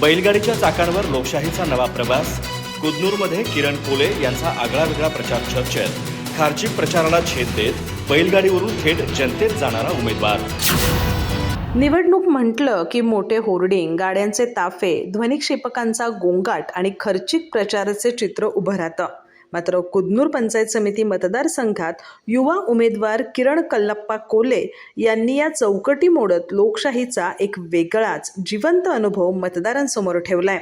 बैलगाडीच्या चाकांवर लोकशाहीचा नवा प्रवास कुदनूरमध्ये किरण कोले यांचा आगळा वेगळा प्रचार चर्चेत. खार्चिक प्रचाराला छेद देत बैलगाडीवरून थेट जनतेत जाणारा उमेदवार. निवडणूक म्हटलं की मोठे होर्डिंग गाड्यांचे ताफे ध्वनिक्षेपकांचा गोंगाट आणि खर्चिक प्रचाराचे चित्र उभं राहतं. मात्र कुदनूर पंचायत समिती मतदारसंघात युवा उमेदवार किरण कल्लप्पा कोले यांनी या चौकटी मोडत लोकशाहीचा एक वेगळाच जिवंत अनुभव मतदारांसमोर ठेवलाय.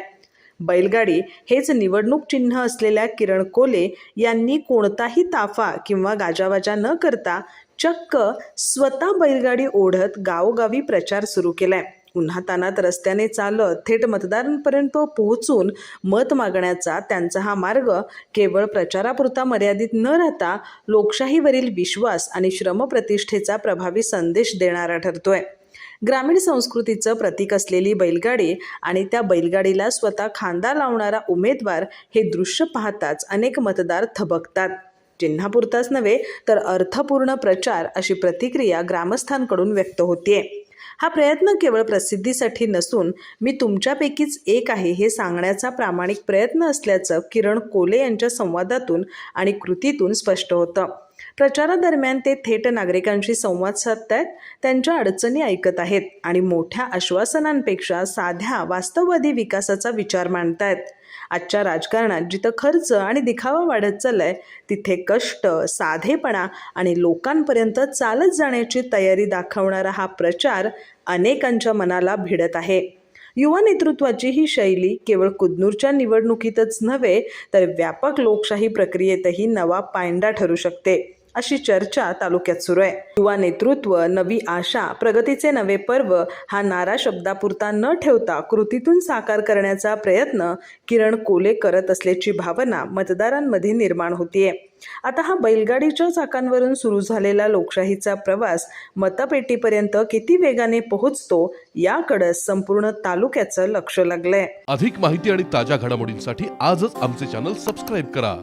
बैलगाडी हेच निवडणूक चिन्ह असलेल्या किरण कोले यांनी कोणताही ताफा किंवा गाजावाजा न करता चक्क स्वतः बैलगाडी ओढत गावोगावी प्रचार सुरू केलाय. उन्हातानात रस्त्याने चालत थेट मतदारांपर्यंत पोहोचून मत मागण्याचा त्यांचा हा मार्ग केवळ प्रचारापुरता मर्यादित न राहता लोकशाहीवरील विश्वास आणि श्रमप्रतिष्ठेचा प्रभावी संदेश देणारा ठरतोय. ग्रामीण संस्कृतीचं प्रतीक असलेली बैलगाडी आणि त्या बैलगाडीला स्वतः खांदा लावणारा उमेदवार हे दृश्य पाहताच अनेक मतदार थबकतात. चिन्हापुरताच नव्हे तर अर्थपूर्ण प्रचार अशी प्रतिक्रिया ग्रामस्थांकडून व्यक्त होतीये. हा प्रयत्न केवळ प्रसिद्धीसाठी नसून मी तुमच्यापैकीच एक आहे हे सांगण्याचा प्रामाणिक प्रयत्न असल्याचं किरण कोले यांच्या संवादातून आणि कृतीतून स्पष्ट होतं. प्रचारादरम्यान ते थेट नागरिकांशी संवाद साधतायत त्यांच्या अडचणी ऐकत आहेत आणि मोठ्या आश्वासनांपेक्षा साध्या वास्तववादी विकासाचा विचार मांडतायत. आजच्या राजकारणात जिथं खर्च आणि दिखावा वाढत चाललाय तिथे कष्ट साधेपणा आणि लोकांपर्यंत चालत जाण्याची तयारी दाखवणारा हा प्रचार अनेकांच्या मनाला भिडत आहे. युवा नेतृत्वाची ही शैली केवळ कुदनूरच्या निवडणुकीतच नव्हे तर व्यापक लोकशाही प्रक्रियेतही नवा पायंडा ठरू शकते. अशी चर्चा तालुक्यात सुरू आहे. युवा नेतृत्व नवी आशा प्रगतीचे नवे पर्व हा नारा शब्दापुरता न ठेवता कृतीतून साकार करण्याचा प्रयत्न किरण कोले करत असल्याची भावना मतदारांमध्ये निर्माण होतीये. आता हा बैलगाडीच्या चाकांवरून सुरू झालेला लोकशाहीचा प्रवास मतपेटीपर्यंत किती वेगाने पोहोचतो याकडे संपूर्ण तालुक्याचं लक्ष लागलंय. अधिक माहिती आणि ताज्या घडामोडींसाठी आजच आमचे चॅनल सबस्क्राईब करा.